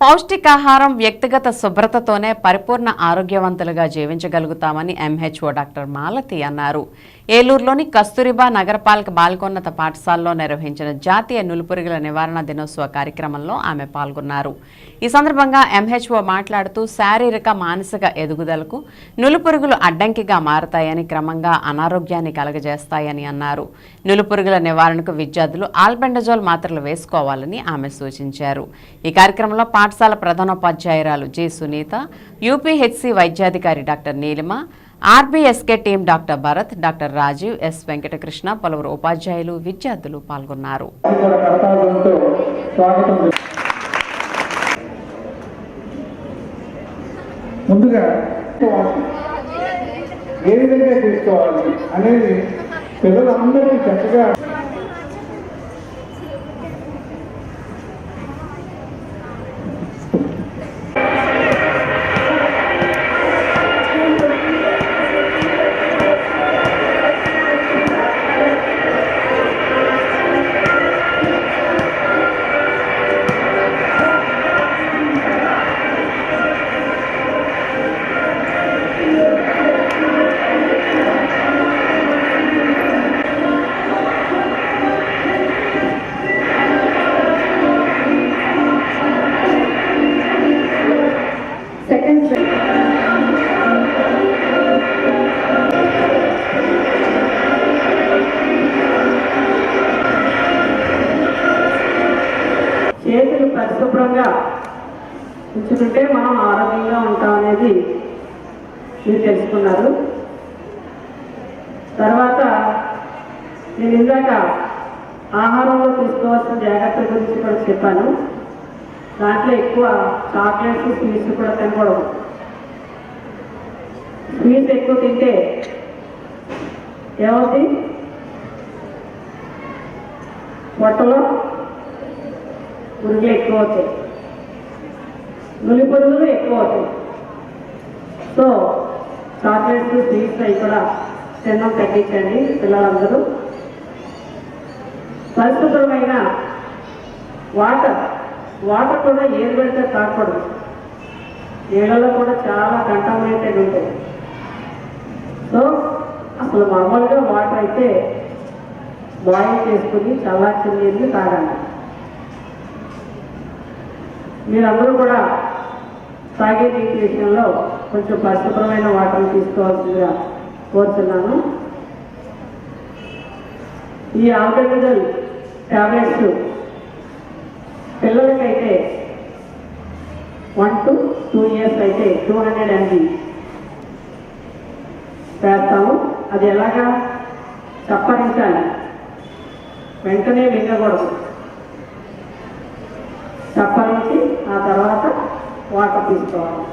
పౌష్టికాహారం వ్యక్తిగత శుభ్రతతోనే పరిపూర్ణ ఆరోగ్యవంతులుగా జీవించగలుగుతామని ఎంహెచ్ఓ డాక్టర్ మాలతి అన్నారు. ఏలూరులోని కస్తూరిబా నగరపాలక బాలికోన్నత పాఠశాలలో నిర్వహించిన జాతీయ నులుపురుగుల నివారణ దినోత్సవ కార్యక్రమంలో ఆమె పాల్గొన్నారు. ఈ సందర్భంగా ఎంహెచ్ఓ మాట్లాడుతూ శారీరక మానసిక ఎదుగుదలకు నులుపురుగులు అడ్డంకిగా మారతాయని క్రమంగా అనారోగ్యాన్ని కలగజేస్తాయని అన్నారు. నులుపురుగుల నివారణకు విద్యార్థులు ఆల్బెండజోల్ మాత్రలు వేసుకోవాలని ఆమె సూచించారు. ఈ కార్యక్రమంలో పాఠశాల ప్రధానోపాధ్యాయురాలు జె సునీత యూపీహెచ్సి వైద్యాధికారి doctor Neelima RBSK team doctor Bharath doctor Rajeev S Venkatakrishna పలువురు ఉపాధ్యాయులు విద్యార్థులు పాల్గొన్నారు. ముందుగా ఏ విధంగా తీసుకోవాలి అనేది పిల్లలందరికీ చక్కగా పరిశుభ్రంగా ఉంచుకుంటే మనం ఆరోగ్యంగా ఉంటాం అనేది మీరు తెలుసుకున్నారు. తర్వాత నేను ఇందాక ఆహారంలో తీసుకోవాల్సిన జాగ్రత్తల గురించి కూడా చెప్పాను. దాంట్లో ఎక్కువ చాక్లెట్స్ స్వీట్స్ కూడా తినకూడదు. స్వీట్స్ ఎక్కువ తింటే ఏమవుతుంది పొట్టలో పురుగులు ఎక్కువ అవుతాయి. నులి పురుగులు ఎక్కువ అవుతాయి. సో చాక్లెట్స్ స్వీట్స్ అవి కూడా తినడం తగ్గించండి పిల్లలందరూ. పరిశుభ్రమైన వాటర్ వాటర్ కూడా ఏది పెడితే తాకూడదు నీళ్ళలో కూడా చాలా కంటామినేటెడ్ ఉంటాయి. సో అసలు మామూలుగా వాటర్ అయితే బాయిల్ చేసుకుని చల్లార్చిన నీళ్ళు తాగాలి మీరందరూ కూడా తాగే నీటి విషయంలో కొంచెం పరిశుభ్రమైన వాటర్ తీసుకోవాల్సిందిగా కోరుతున్నాను ఈ ఆల్కలిజల్ ట్యాబ్లెట్స్ పిల్లలకైతే వన్ టు టూ ఇయర్స్ అయితే టూ హండ్రెడ్ ఎంజీ వేస్తాము. అది ఎలాగా చప్పరించాలి వెంటనే మింగకూడదు ఆ తర్వాత వాటర్ తీసుకోవాలి.